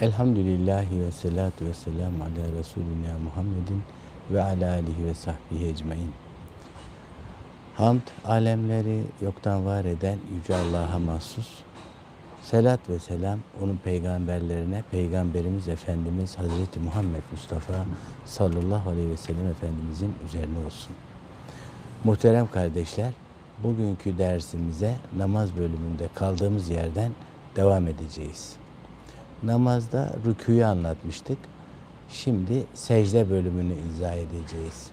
Elhamdülillahi ve salatu ve selamu ala Resulina Muhammedin ve ala alihi ve sahbihi ecmain. Hamd, alemleri yoktan var eden Yüce Allah'a mahsus. Selat ve selam onun peygamberlerine, Peygamberimiz Efendimiz Hazreti Muhammed Mustafa sallallahu aleyhi ve sellem Efendimizin üzerine olsun. Muhterem kardeşler, bugünkü dersimize namaz bölümünde kaldığımız yerden devam edeceğiz. Namazda rüküyü anlatmıştık. Şimdi secde bölümünü izah edeceğiz.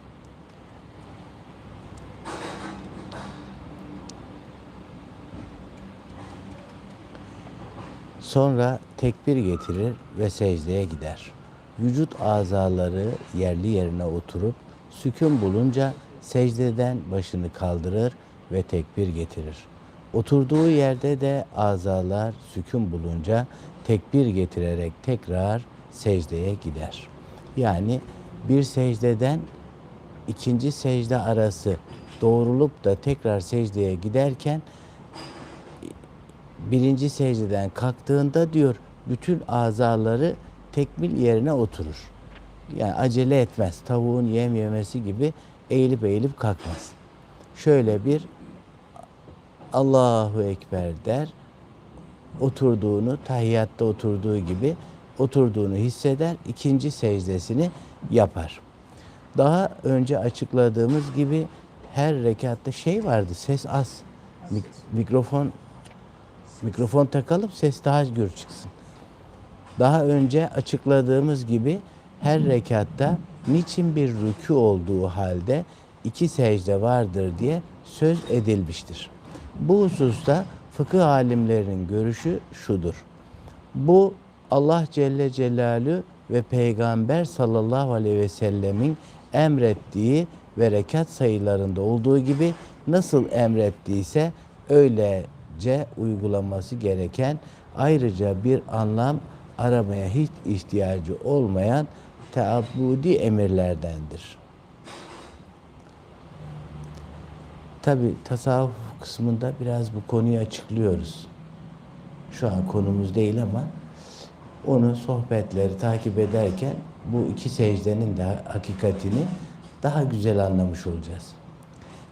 Sonra tekbir getirir ve secdeye gider. Vücut azaları yerli yerine oturup sükun bulunca secdeden başını kaldırır ve tekbir getirir. Oturduğu yerde de azalar sükun bulunca tekbir getirerek tekrar secdeye gider. Yani bir secdeden ikinci secde arası doğrulup da tekrar secdeye giderken birinci secdeden kalktığında diyor bütün azaları tekmil yerine oturur. Yani acele etmez. Tavuğun yem yemesi gibi eğilip eğilip kalkmaz. Şöyle bir Allahu Ekber der. Oturduğunu, tahiyyatta oturduğu gibi oturduğunu hisseder. ikinci secdesini yapar. Daha önce açıkladığımız gibi her rekatta şey vardı, ses az. Mik- mikrofon mikrofon takalım ses daha gür çıksın. Daha önce açıkladığımız gibi her rekatta niçin bir rükû olduğu halde iki secde vardır diye söz edilmiştir. Bu hususta fıkıh alimlerinin görüşü şudur. Bu Allah Celle Celaluhu ve Peygamber sallallahu aleyhi ve sellemin emrettiği ve rekat sayılarında olduğu gibi nasıl emrettiyse öylece uygulaması gereken ayrıca bir anlam aramaya hiç ihtiyacı olmayan teabbudi emirlerdendir. Tabi tasavvuf kısmında biraz bu konuyu açıklıyoruz. Şu an konumuz değil ama onu sohbetleri takip ederken bu iki secdenin de hakikatini daha güzel anlamış olacağız.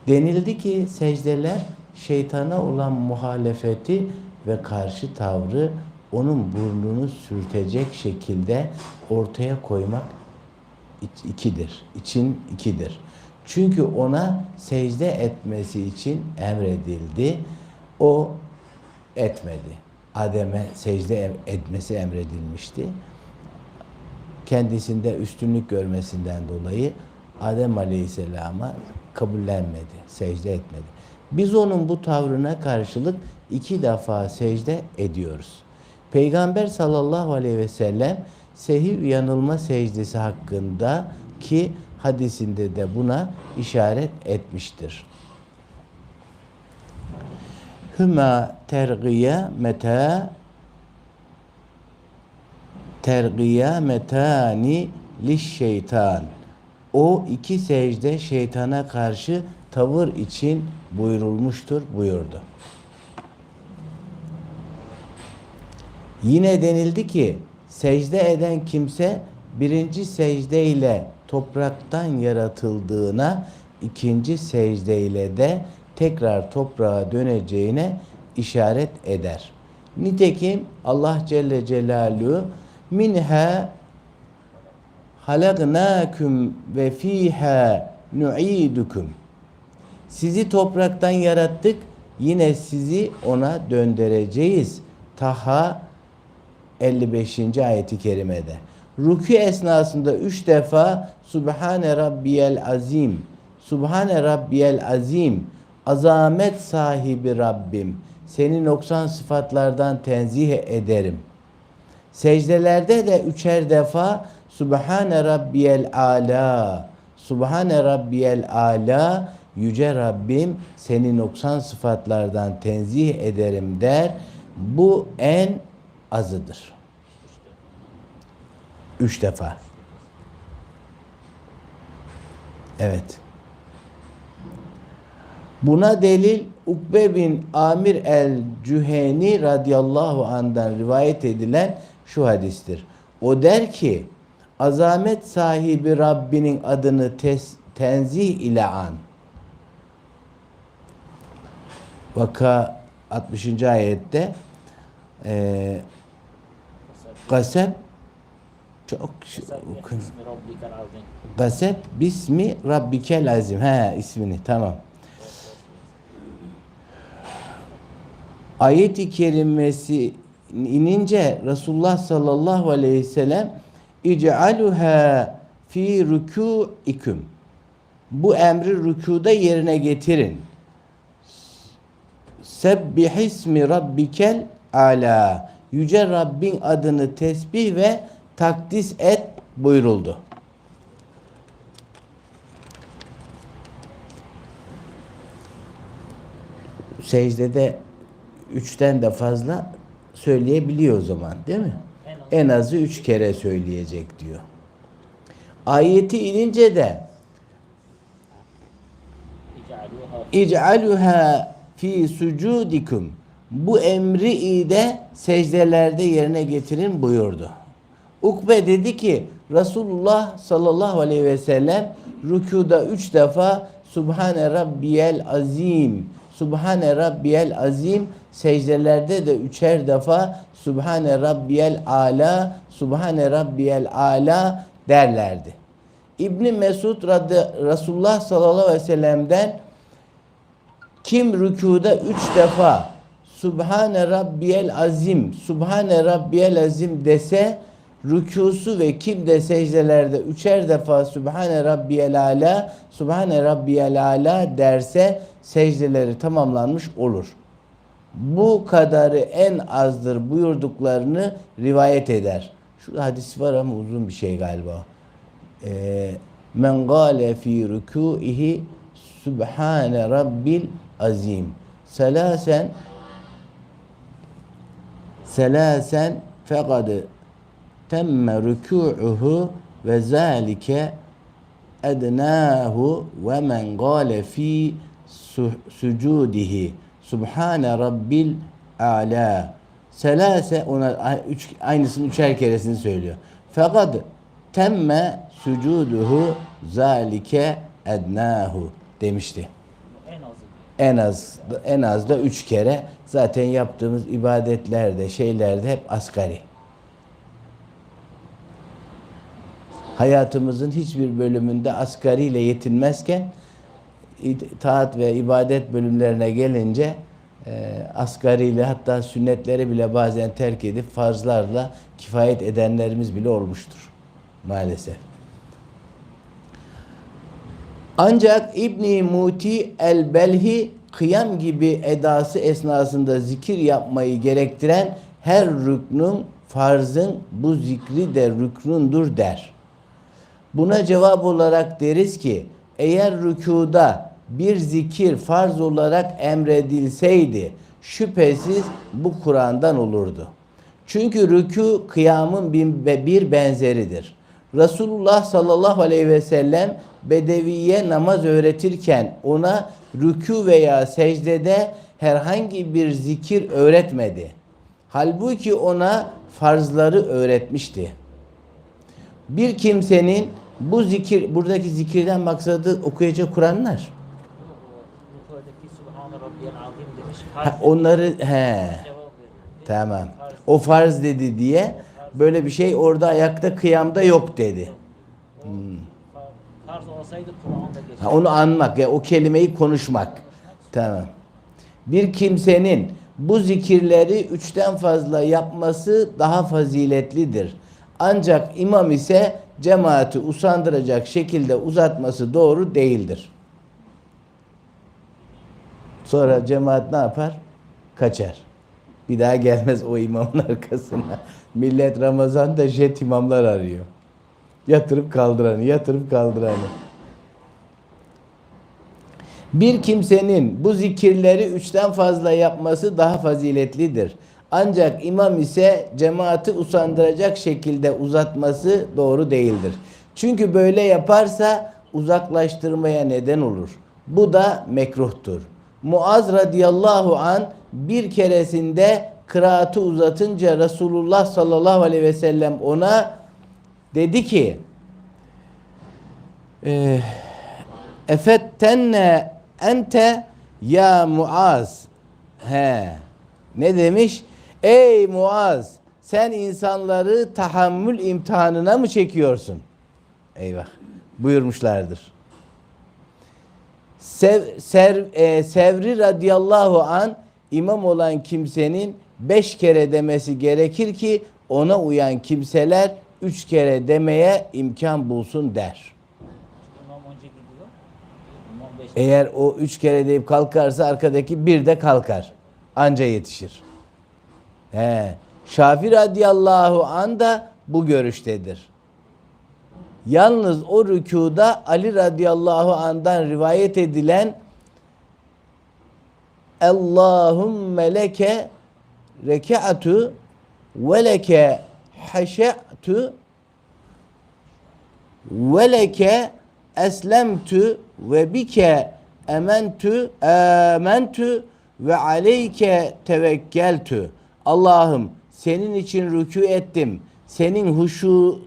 Denildi ki secdeler şeytana olan muhalefeti ve karşı tavrı onun burnunu sürtecek şekilde ortaya koymak ikidir. İçin ikidir. Çünkü ona secde etmesi için emredildi. O etmedi. Adem'e secde etmesi emredilmişti. Kendisinde üstünlük görmesinden dolayı Adem Aleyhisselam'a kabullenmedi, secde etmedi. Biz onun bu tavrına karşılık iki defa secde ediyoruz. Peygamber sallallahu aleyhi ve sellem sehiv yanılma secdesi hakkında ki hadisinde de buna işaret etmiştir. Hüma tergiye meta tergiye metani liş şeytan. O iki secde şeytana karşı tavır için buyurulmuştur buyurdu. Yine denildi ki secde eden kimse birinci secde ile topraktan yaratıldığına ikinci secde ile de tekrar toprağa döneceğine işaret eder. Nitekim Allah Celle Celaluhu minha halaknâküm ve fîhâ nu'idukum. Sizi topraktan yarattık, yine sizi ona döndüreceğiz. Taha 55. ayeti kerimede. Rükû esnasında üç defa Subhane Rabbiyel Azim, Subhane Rabbiyel Azim, azamet sahibi Rabbim, seni noksan sıfatlardan tenzih ederim. Secdelerde de üçer defa Subhane Rabbiyel Ala, Subhane Rabbiyel Ala, Yüce Rabbim seni noksan sıfatlardan tenzih ederim der. Bu en azıdır. Üç defa. Evet. Buna delil Ukbe bin Amir el-Cüheni radıyallahu anh'dan rivayet edilen şu hadistir. O der ki azamet sahibi Rabbinin adını tes- tenzih ile an. Vaka 60. ayette eee Kasep çok okun. Basep bismi rabbike lazim. He ismini tamam. Ayet-i kerimesi inince Resulullah sallallahu aleyhi ve sellem İc'aluha fi rükûiküm. Bu emri rükuda yerine getirin. Sebbihismi rabbikel ala. Yüce Rabbin adını tesbih ve takdis et buyuruldu. Secdede üçten de fazla söyleyebiliyor o zaman değil mi? En azı üç kere söyleyecek diyor. Ayeti inince de İc'aluha fi sucudikum bu emri de secdelerde yerine getirin buyurdu. Ukbe dedi ki Resulullah sallallahu aleyhi ve sellem rükuda üç defa Subhane Rabbiyel Azim Subhane Rabbiyel Azim secdelerde de üçer defa Subhane Rabbiyel Ala Subhane Rabbiyel Ala derlerdi. İbni Mesud Radı, Resulullah sallallahu aleyhi ve sellem'den kim rükuda üç defa Subhane Rabbiyel Azim, Subhane Rabbiyel Azim dese rükusu ve kim de secdelerde üçer defa Subhane Rabbiyel Ala, Subhane Rabbiyel Ala derse secdeleri tamamlanmış olur. Bu kadarı en azdır buyurduklarını rivayet eder. Şu hadis var ama uzun bir şey galiba. Ee, men gale fi rükûihi Subhane Rabbil Azim. Selasen selasen fekad temme rükû'uhu ve zâlike ednâhu ve men gâle su- sucudihi Subhane Rabbil A'la Selase ona üç, aynısını üçer keresini söylüyor. Fakat temme sucuduhu zalike ednahu demişti. En az en az da üç kere zaten yaptığımız ibadetlerde şeylerde hep asgari. Hayatımızın hiçbir bölümünde asgariyle yetinmezken taat ve ibadet bölümlerine gelince e, asgariyle hatta sünnetleri bile bazen terk edip farzlarla kifayet edenlerimiz bile olmuştur maalesef. Ancak İbni Muti el-Belhi kıyam gibi edası esnasında zikir yapmayı gerektiren her rüknün farzın bu zikri de rüknündür der. Buna cevap olarak deriz ki eğer rükuda bir zikir farz olarak emredilseydi şüphesiz bu Kur'an'dan olurdu. Çünkü rükû kıyamın bir benzeridir. Resulullah sallallahu aleyhi ve sellem Bedeviye namaz öğretirken ona rükû veya secdede herhangi bir zikir öğretmedi. Halbuki ona farzları öğretmişti. Bir kimsenin bu zikir, buradaki zikirden maksadı okuyacak Kur'anlar. Ha, onları he tamam. O farz dedi diye böyle bir şey orada ayakta kıyamda yok dedi. Geçer. Ha, onu anmak ya o kelimeyi konuşmak. Tamam. Bir kimsenin bu zikirleri üçten fazla yapması daha faziletlidir. Ancak imam ise cemaati usandıracak şekilde uzatması doğru değildir. Sonra cemaat ne yapar? Kaçar. Bir daha gelmez o imamın arkasına. Millet Ramazan'da jet imamlar arıyor. Yatırıp kaldıranı, yatırıp kaldıranı. Bir kimsenin bu zikirleri üçten fazla yapması daha faziletlidir. Ancak imam ise cemaati usandıracak şekilde uzatması doğru değildir. Çünkü böyle yaparsa uzaklaştırmaya neden olur. Bu da mekruhtur. Muaz radıyallahu an bir keresinde kıraatı uzatınca Resulullah sallallahu aleyhi ve sellem ona dedi ki e, Efettenne ente ya Muaz. He. Ne demiş? Ey Muaz, sen insanları tahammül imtihanına mı çekiyorsun? Eyvah. Buyurmuşlardır. Sev, Ser- e, Sevri radıyallahu an imam olan kimsenin beş kere demesi gerekir ki ona uyan kimseler üç kere demeye imkan bulsun der. Eğer o üç kere deyip kalkarsa arkadaki bir de kalkar. Anca yetişir. He. Şafi radıyallahu an da bu görüştedir. Yalnız o rükuda Ali radıyallahu andan rivayet edilen Allahümme leke reka'tu ve leke haşe'tu ve leke eslemtü ve bike ementü amentü ve aleyke tevekkeltü. Allah'ım senin için rükû ettim. Senin huşu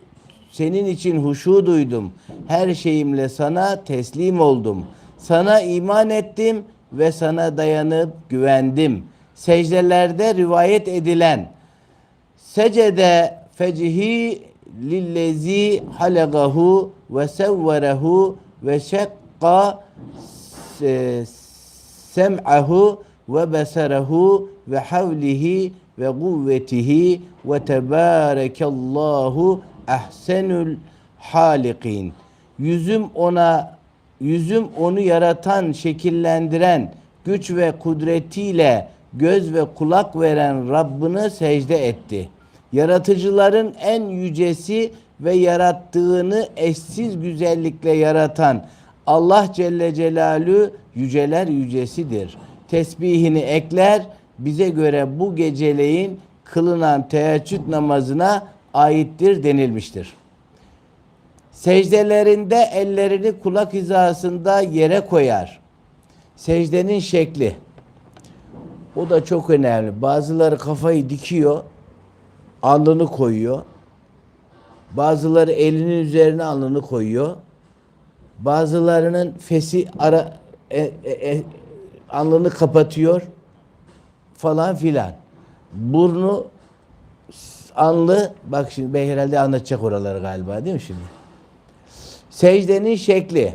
senin için huşu duydum. Her şeyimle sana teslim oldum. Sana iman ettim ve sana dayanıp güvendim. Secdelerde rivayet edilen secede fecihi lillezi halagahu ve sevverehu ve şekka se- sem'ahu ve besarehu ve havlihi ve kuvvetihi ve tebârekallahu ahsenül halikin. Yüzüm ona yüzüm onu yaratan, şekillendiren, güç ve kudretiyle göz ve kulak veren Rabbini secde etti. Yaratıcıların en yücesi ve yarattığını eşsiz güzellikle yaratan Allah Celle Celalü yüceler yücesidir. Tesbihini ekler, bize göre bu geceleyin kılınan teheccüd namazına aittir denilmiştir. Secdelerinde ellerini kulak hizasında yere koyar. Secdenin şekli. O da çok önemli. Bazıları kafayı dikiyor, alnını koyuyor. Bazıları elinin üzerine alnını koyuyor. Bazılarının fesi ara e, e, e, alnını kapatıyor falan filan. Burnu anlı bak şimdi bey herhalde anlatacak oraları galiba değil mi şimdi? Secdenin şekli.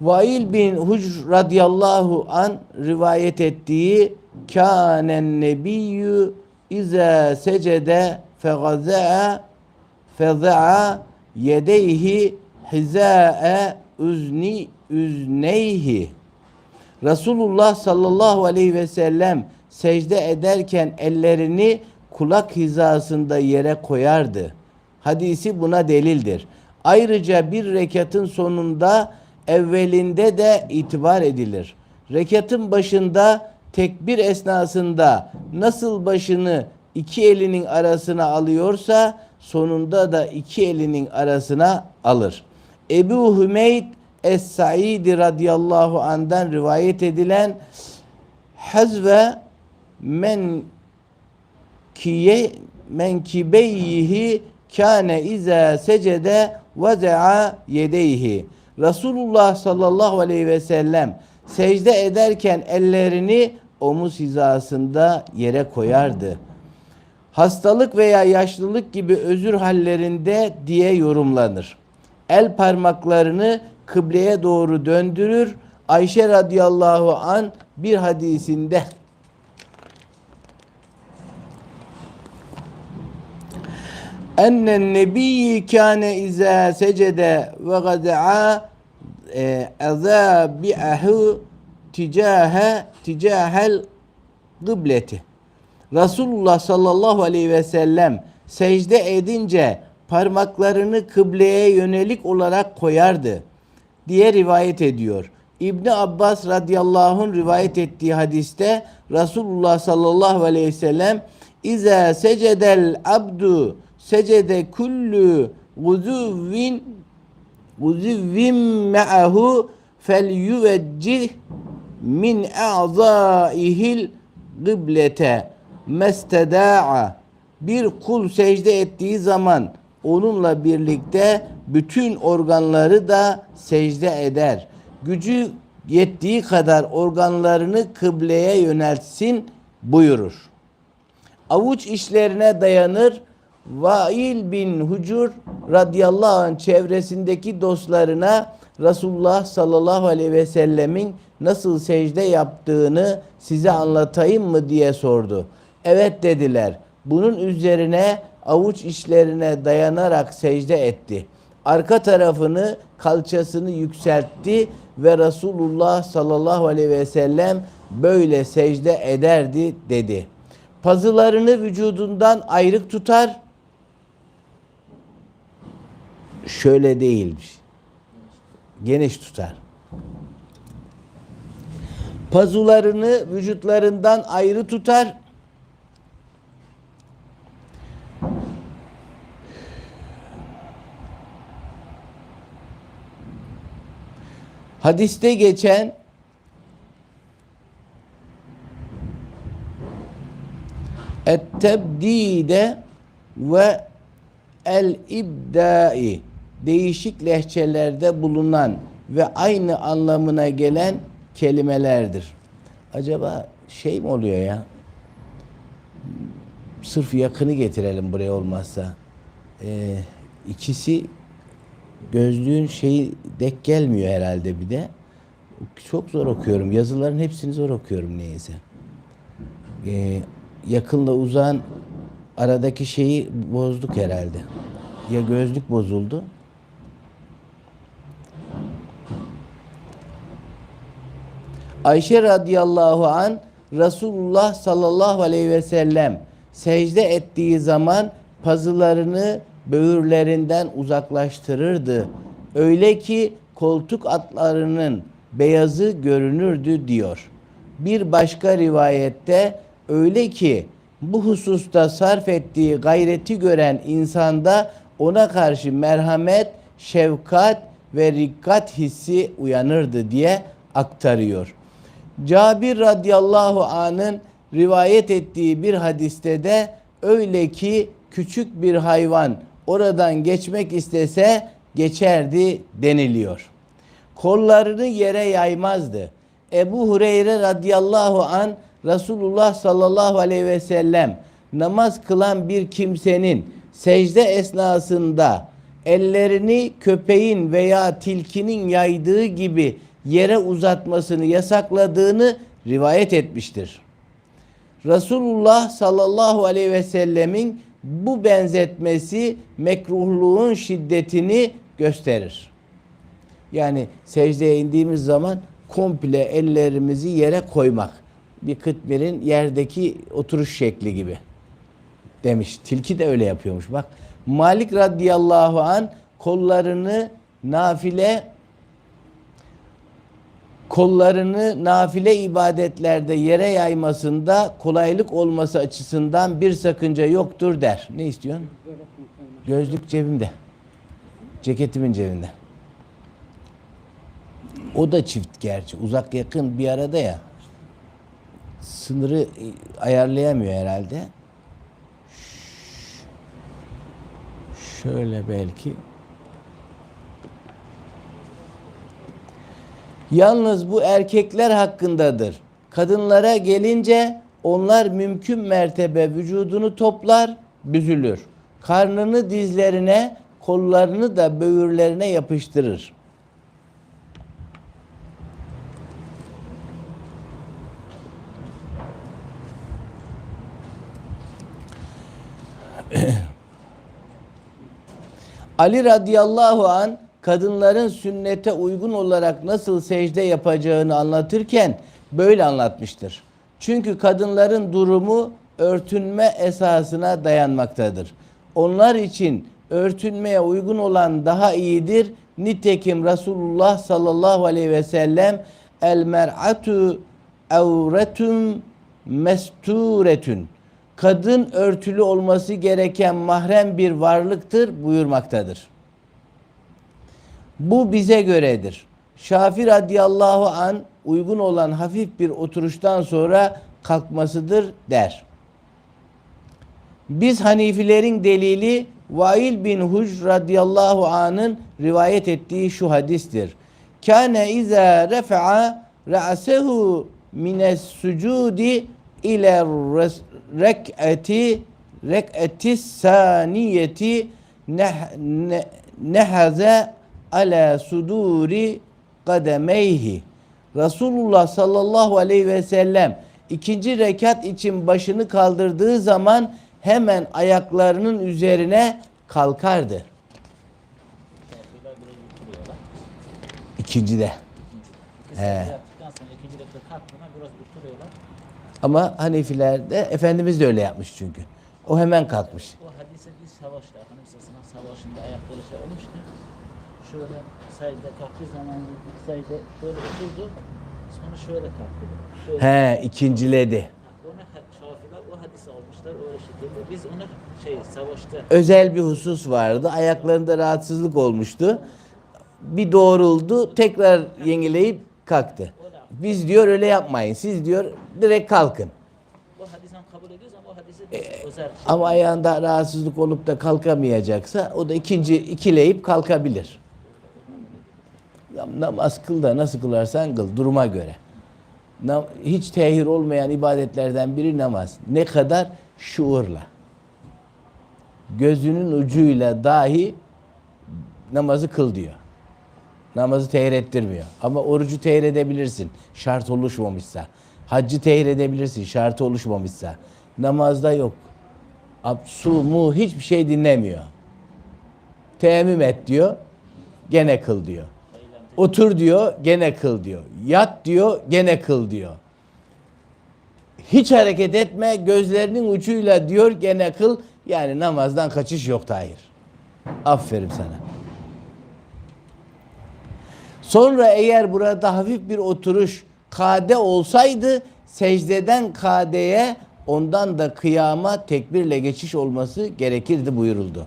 Vail bin Hucr radıyallahu an rivayet ettiği kânen nebiyyü izâ secede fegaza'a feza'a yedeyhi hizâe üzni üzneyhi Resulullah sallallahu aleyhi ve sellem secde ederken ellerini kulak hizasında yere koyardı. Hadisi buna delildir. Ayrıca bir rekatın sonunda evvelinde de itibar edilir. Rekatın başında tekbir esnasında nasıl başını iki elinin arasına alıyorsa sonunda da iki elinin arasına alır. Ebu Hümeyd Es-Saidi radıyallahu andan rivayet edilen hazve men kiye menkibeyhi kâne izâ secede veze'a yedeyhi. Resulullah sallallahu aleyhi ve sellem secde ederken ellerini omuz hizasında yere koyardı. Hastalık veya yaşlılık gibi özür hallerinde diye yorumlanır. El parmaklarını kıbleye doğru döndürür. Ayşe radıyallahu an bir hadisinde ennen nebiyyi kâne izâ secede ve gada'a azabi'ahu ticahe ticahel kıbleti. Resulullah sallallahu aleyhi ve sellem secde edince parmaklarını kıbleye yönelik olarak koyardı diye rivayet ediyor. İbni Abbas radıyallahu anh rivayet ettiği hadiste Resulullah sallallahu aleyhi ve sellem İza secedel abdu secede kullu guzuvin guzuvin ma'ahu fel yuveccih min a'zaihil kıblete mesteda'a bir kul secde ettiği zaman onunla birlikte bütün organları da secde eder. Gücü yettiği kadar organlarını kıbleye yöneltsin buyurur. Avuç işlerine dayanır. Vail bin Hucur radıyallahu anh çevresindeki dostlarına Resulullah sallallahu aleyhi ve sellemin nasıl secde yaptığını size anlatayım mı diye sordu. Evet dediler. Bunun üzerine avuç işlerine dayanarak secde etti. Arka tarafını kalçasını yükseltti ve Resulullah sallallahu aleyhi ve sellem böyle secde ederdi dedi. Pazılarını vücudundan ayrık tutar. Şöyle değilmiş. Geniş tutar. Pazularını vücutlarından ayrı tutar. Hadiste geçen et-tebdide ve el-ibdai değişik lehçelerde bulunan ve aynı anlamına gelen kelimelerdir. Acaba şey mi oluyor ya? Sırf yakını getirelim buraya olmazsa. Ee, ikisi gözlüğün şeyi dek gelmiyor herhalde bir de. Çok zor okuyorum. Yazıların hepsini zor okuyorum neyse. Ee, yakınla uzağın aradaki şeyi bozduk herhalde. Ya gözlük bozuldu. Ayşe radıyallahu an Resulullah sallallahu aleyhi ve sellem secde ettiği zaman pazılarını böğürlerinden uzaklaştırırdı. Öyle ki koltuk atlarının beyazı görünürdü diyor. Bir başka rivayette öyle ki bu hususta sarf ettiği gayreti gören insanda ona karşı merhamet, şefkat ve rikkat hissi uyanırdı diye aktarıyor. Cabir radıyallahu anın rivayet ettiği bir hadiste de öyle ki küçük bir hayvan oradan geçmek istese geçerdi deniliyor. Kollarını yere yaymazdı. Ebu Hureyre radıyallahu an Resulullah sallallahu aleyhi ve sellem namaz kılan bir kimsenin secde esnasında ellerini köpeğin veya tilkinin yaydığı gibi yere uzatmasını yasakladığını rivayet etmiştir. Resulullah sallallahu aleyhi ve sellemin bu benzetmesi mekruhluğun şiddetini gösterir. Yani secdeye indiğimiz zaman komple ellerimizi yere koymak. Bir kıtmirin yerdeki oturuş şekli gibi demiş. Tilki de öyle yapıyormuş. Bak Malik radıyallahu an kollarını nafile kollarını nafile ibadetlerde yere yaymasında kolaylık olması açısından bir sakınca yoktur der. Ne istiyorsun? Gözlük cebimde. Ceketimin cebinde. O da çift gerçi. Uzak yakın bir arada ya. Sınırı e, ayarlayamıyor herhalde. Şöyle belki. Yalnız bu erkekler hakkındadır. Kadınlara gelince onlar mümkün mertebe vücudunu toplar, büzülür. Karnını dizlerine, kollarını da böğürlerine yapıştırır. Ali radıyallahu an kadınların sünnete uygun olarak nasıl secde yapacağını anlatırken böyle anlatmıştır. Çünkü kadınların durumu örtünme esasına dayanmaktadır. Onlar için örtünmeye uygun olan daha iyidir. Nitekim Resulullah sallallahu aleyhi ve sellem el mer'atu evretun mesturetun kadın örtülü olması gereken mahrem bir varlıktır buyurmaktadır. Bu bize göredir. Şafi radıyallahu an uygun olan hafif bir oturuştan sonra kalkmasıdır der. Biz Hanifilerin delili Vail bin Huc radıyallahu anh'ın rivayet ettiği şu hadistir. Kâne izâ refa'a ra'sehu mines sucudi ile rek'ati rek'ati saniyeti neh- ne- nehaze ala suduri kademeyhi. Resulullah sallallahu aleyhi ve sellem ikinci rekat için başını kaldırdığı zaman hemen ayaklarının üzerine kalkardı. İkincide. Bitiriyorlar. Ama Hanefilerde Efendimiz de öyle yapmış çünkü. O hemen kalkmış. O hadise bir savaşta, Aleyhisselam savaşında ayakları şey olmuştu. Şöyle sayıda kalktığı zaman sayıda şöyle oturdu. Sonra şöyle kalktı. Şöyle. He ikinciledi. Ona şafiler o hadise almışlar öyle şekilde. Biz onu şey savaşta Özel bir husus vardı. Ayaklarında rahatsızlık olmuştu. Bir doğruldu. Tekrar yenileyip kalktı. Biz diyor öyle yapmayın. Siz diyor direkt kalkın. o hadisen kabul ediyoruz ama o hadise bir özel. Ama ayağında rahatsızlık olup da kalkamayacaksa o da ikinci ikileyip kalkabilir. Namaz kıl da nasıl kılarsan kıl duruma göre. Hiç tehir olmayan ibadetlerden biri namaz. Ne kadar şuurla. Gözünün ucuyla dahi namazı kıl diyor. Namazı tehir ettirmiyor. Ama orucu tehir edebilirsin. Şart oluşmamışsa. Haccı tehir edebilirsin. Şartı oluşmamışsa. Namazda yok. Su, mu hiçbir şey dinlemiyor. Teyemmüm et diyor. Gene kıl diyor. Otur diyor. Gene kıl diyor. Yat diyor. Gene kıl diyor. Hiç hareket etme. Gözlerinin ucuyla diyor. Gene kıl. Yani namazdan kaçış yok Tahir. Aferin sana. Sonra eğer burada hafif bir oturuş kade olsaydı secdeden kadeye ondan da kıyama tekbirle geçiş olması gerekirdi buyuruldu.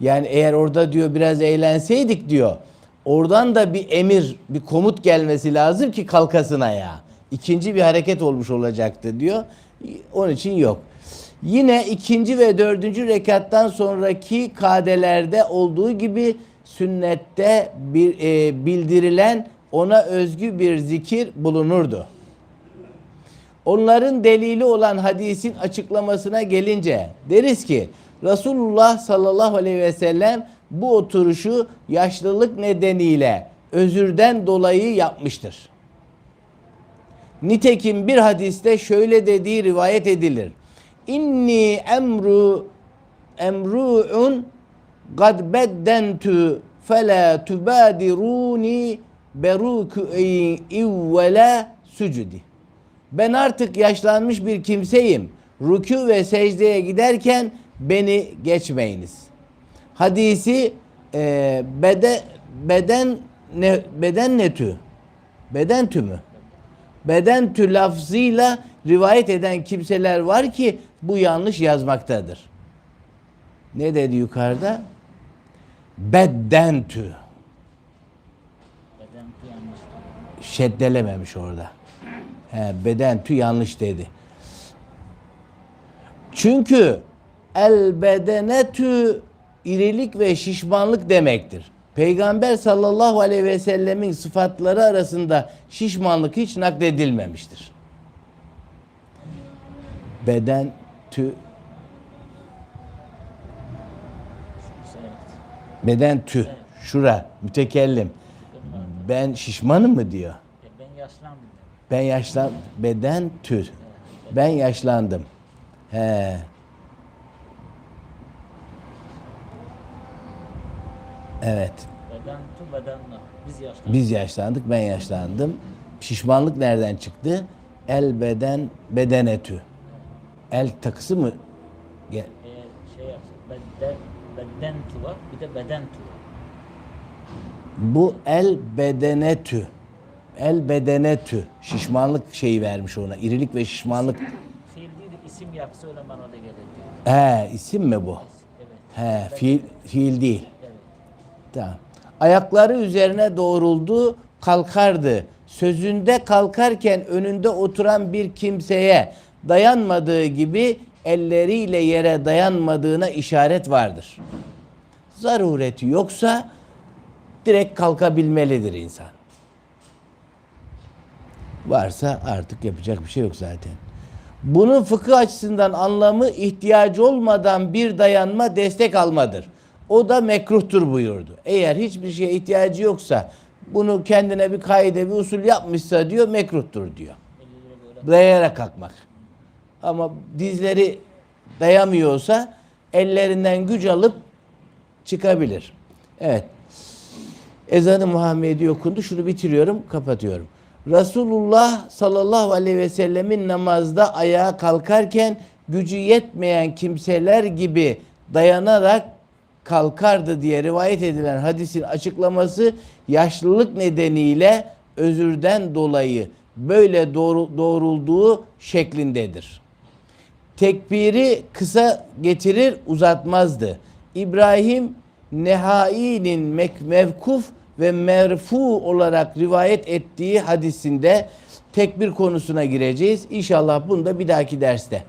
Yani eğer orada diyor biraz eğlenseydik diyor. Oradan da bir emir, bir komut gelmesi lazım ki kalkasın ayağa. İkinci bir hareket olmuş olacaktı diyor. Onun için yok. Yine ikinci ve dördüncü rekattan sonraki kadelerde olduğu gibi sünnette bir, e, bildirilen ona özgü bir zikir bulunurdu. Onların delili olan hadisin açıklamasına gelince deriz ki Resulullah sallallahu aleyhi ve sellem bu oturuşu yaşlılık nedeniyle özürden dolayı yapmıştır. Nitekim bir hadiste şöyle dediği rivayet edilir. İnni emru emru'un kad beddentu fela tubadiruni beruku evvela sucudi. Ben artık yaşlanmış bir kimseyim. Rükû ve secdeye giderken beni geçmeyiniz. Hadisi e, bede, beden ne, beden netü. Beden tü mü? Beden tü lafzıyla rivayet eden kimseler var ki bu yanlış yazmaktadır. Ne dedi yukarıda? Bedden tü. şeddelememiş orada. He, beden tü yanlış dedi. Çünkü el bedenetü irilik ve şişmanlık demektir. Peygamber sallallahu aleyhi ve sellemin sıfatları arasında şişmanlık hiç nakledilmemiştir. Beden tü beden tü şura mütekellim. Ben şişmanım mı diyor. Ben yaşlandım. Ben yaşlan beden tür. Ben yaşlandım. He. Evet. Beden tu bedenle. Biz yaşlandık. Biz yaşlandık, ben yaşlandım. Şişmanlık nereden çıktı? El beden bedenetü. El takısı mı? Ge- Eğer şey yapsak beden, beden tu var bir de beden tu var. Bu el bedenetü. El bedenetü. Şişmanlık şeyi vermiş ona. İrilik ve şişmanlık. Fiil değil de isim yapsa öyle manada gelir. He, isim mi bu? Evet. He, fiil, fiil değil. Tamam. Ayakları üzerine doğruldu, kalkardı. Sözünde kalkarken önünde oturan bir kimseye dayanmadığı gibi elleriyle yere dayanmadığına işaret vardır. Zarureti yoksa direkt kalkabilmelidir insan. Varsa artık yapacak bir şey yok zaten. Bunun fıkıh açısından anlamı ihtiyacı olmadan bir dayanma destek almadır. O da mekruhtur buyurdu. Eğer hiçbir şeye ihtiyacı yoksa bunu kendine bir kaide bir usul yapmışsa diyor mekruhtur diyor. Dayayarak kalkmak. Ama dizleri dayamıyorsa ellerinden güç alıp çıkabilir. Evet. Ezanı Muhammedi okundu. Şunu bitiriyorum, kapatıyorum. Resulullah sallallahu aleyhi ve sellemin namazda ayağa kalkarken gücü yetmeyen kimseler gibi dayanarak kalkardı diye rivayet edilen hadisin açıklaması yaşlılık nedeniyle özürden dolayı böyle doğru, doğrulduğu şeklindedir tekbiri kısa getirir uzatmazdı. İbrahim Nehai'nin mevkuf ve merfu olarak rivayet ettiği hadisinde tekbir konusuna gireceğiz. İnşallah bunu da bir dahaki derste.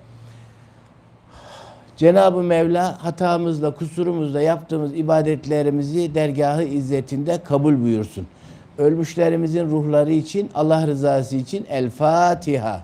Cenab-ı Mevla hatamızla, kusurumuzla yaptığımız ibadetlerimizi dergahı izzetinde kabul buyursun. Ölmüşlerimizin ruhları için, Allah rızası için El Fatiha.